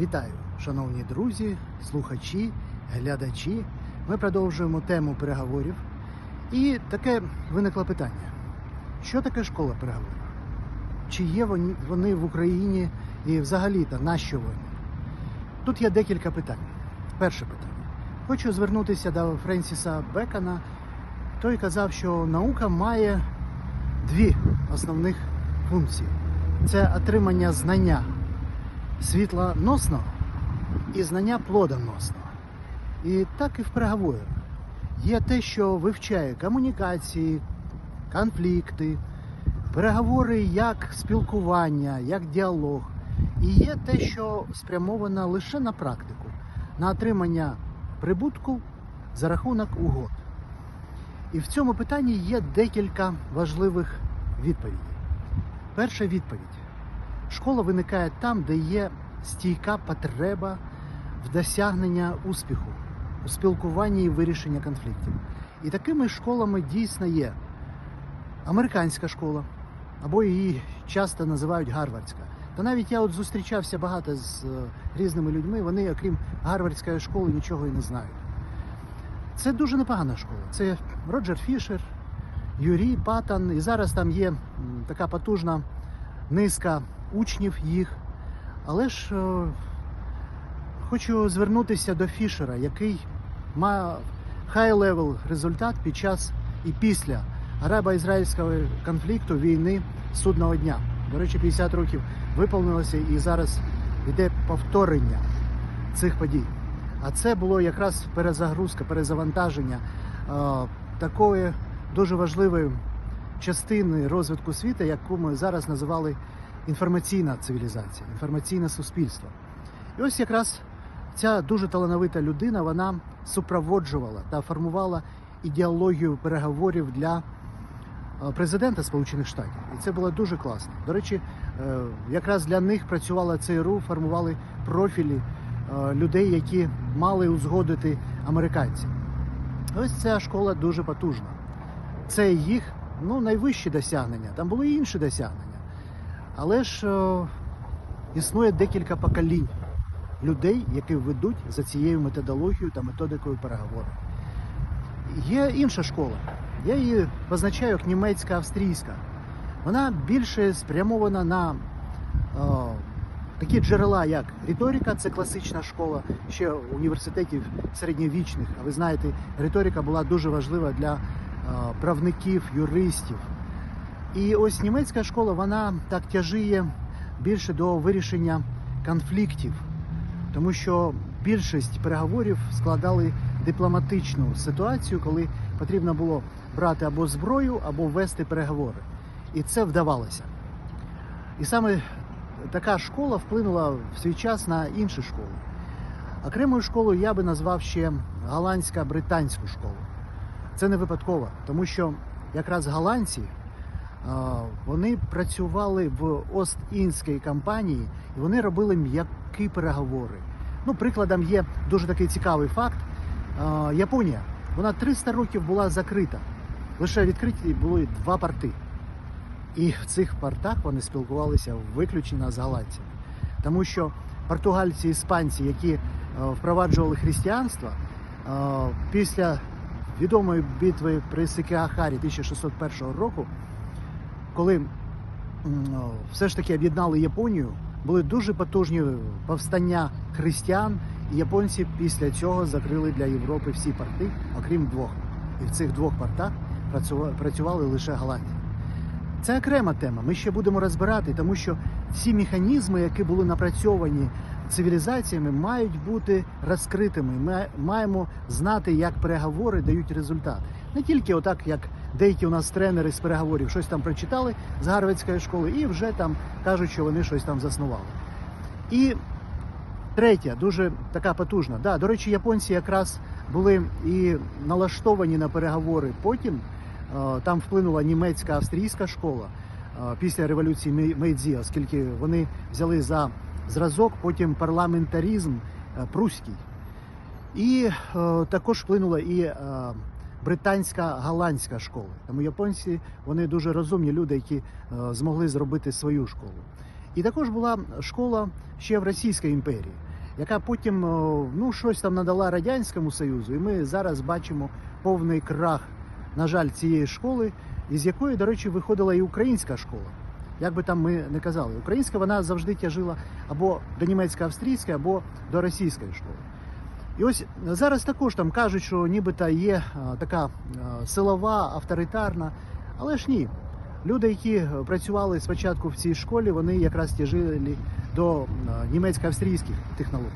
Вітаю, шановні друзі, слухачі, глядачі. Ми продовжуємо тему переговорів. І таке виникло питання: що таке школа переговорів? Чи є вони, в Україні і взагалі-то на що вони? Тут є декілька питань. Перше питання. Хочу звернутися до Френсіса Бекона. Той казав, що наука має дві основних функції: це отримання знання світлоносного і знання плодоносного. І так і в переговорах. Є те, що вивчає комунікації, конфлікти, переговори як спілкування, як діалог. І є те, що спрямовано лише на практику, на отримання прибутку за рахунок угод. І в цьому питанні є декілька важливих відповідей. Перша відповідь. Школа виникає там, де є стійка потреба в досягнення успіху у спілкуванні і вирішенні конфліктів. І такими школами дійсно є американська школа, або її часто називають Гарвардська. Та навіть я от зустрічався багато з е, різними людьми, вони, окрім Гарвардської школи, нічого і не знають. Це дуже непогана школа. Це Роджер Фішер, Юрій Патан, і зараз там є така потужна низка учнів їх. Але ж е, хочу звернутися до Фішера, який має хай-левел результат під час і після арабо-ізраїльського конфлікту війни судного дня. До речі, 50 років виповнилося і зараз йде повторення цих подій. А це було якраз перезагрузка, перезавантаження е, такої дуже важливої частини розвитку світу, яку ми зараз називали інформаційна цивілізація, інформаційне суспільство. І ось якраз ця дуже талановита людина вона супроводжувала та формувала ідеологію переговорів для е, президента Сполучених Штатів. І це було дуже класно. До речі, е, якраз для них працювала ЦРУ, формували профілі е, людей, які мали узгодити американців. Ось ця школа дуже потужна. Це їх ну, найвищі досягнення. Там були і інші досягнення. Але ж е, існує декілька поколінь людей, які ведуть за цією методологією та методикою переговорів. Є інша школа. Я її позначаю як німецька австрійська. Вона більше спрямована на е, такі джерела, як риторика, це класична школа ще університетів середньовічних. А ви знаєте, риторика була дуже важлива для е, правників, юристів. І ось німецька школа вона так тяжіє більше до вирішення конфліктів, тому що більшість переговорів складали дипломатичну ситуацію, коли потрібно було брати або зброю, або вести переговори. І це вдавалося. І саме така школа вплинула в свій час на інші школи. Окремою школою я би назвав ще голландсько-британську школу. Це не випадково, тому що якраз голландці вони працювали в Ост-Індській компанії і вони робили м'які переговори. Ну, прикладом є дуже такий цікавий факт. Японія вона 300 років була закрита. Лише відкриті були два порти. І в цих портах вони спілкувалися виключно з голландцями. Тому що португальці іспанці, які е, впроваджували християнство, е, після відомої битви при Сикіахарі 1601 року, коли все ж таки об'єднали Японію, були дуже потужні повстання християн, і японці після цього закрили для Європи всі порти, окрім двох. І в цих двох портах працюва- працювали лише голландці. Це окрема тема. Ми ще будемо розбирати, тому що ці механізми, які були напрацьовані цивілізаціями, мають бути розкритими. Ми маємо знати, як переговори дають результат. Не тільки отак, як деякі у нас тренери з переговорів щось там прочитали з Гарвардської школи і вже там кажуть, що вони щось там заснували. І третя, дуже така потужна. Да, до речі, японці якраз були і налаштовані на переговори потім. Е, Там вплинула німецька австрійська школа е, після революції Мейдзі, оскільки вони взяли за зразок потім парламентаризм е, пруський. І також вплинула і британська голландська школа. Тому японці вони дуже розумні люди, які е, змогли зробити свою школу. І також була школа ще в Російській імперії. яка потім о, ну, щось там надала Радянському Союзу, і ми зараз бачимо повний крах, на жаль, цієї школи, із якої, до речі, виходила і українська школа. Як би там ми не казали, українська вона завжди тяжила або до німецько-австрійської, або до російської школи. І ось зараз також там кажуть, що нібито є така силова, авторитарна, але ж ні. Люди, які працювали спочатку в цій школі, вони якраз тяжили до німецько-австрійських технологій.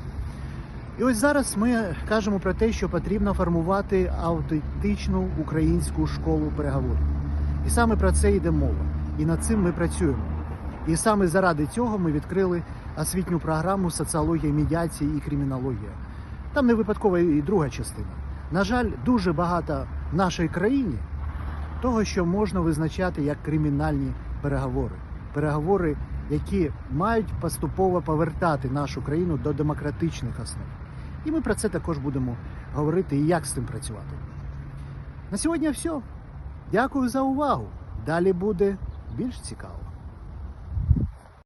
І ось зараз ми кажемо про те, що потрібно формувати автентичну українську школу переговорів. І саме про це йде мова. І над цим ми працюємо. І саме заради цього ми відкрили освітню програму соціологія, медіації і кримінологія. Там не випадкова і друга частина. На жаль, дуже багато в нашій країні того, що можна визначати як кримінальні переговори. Переговори, які мають поступово повертати нашу країну до демократичних основ. І ми про це також будемо говорити і як з цим працювати. На сьогодні все. Дякую за увагу. Далі буде більш цікаво.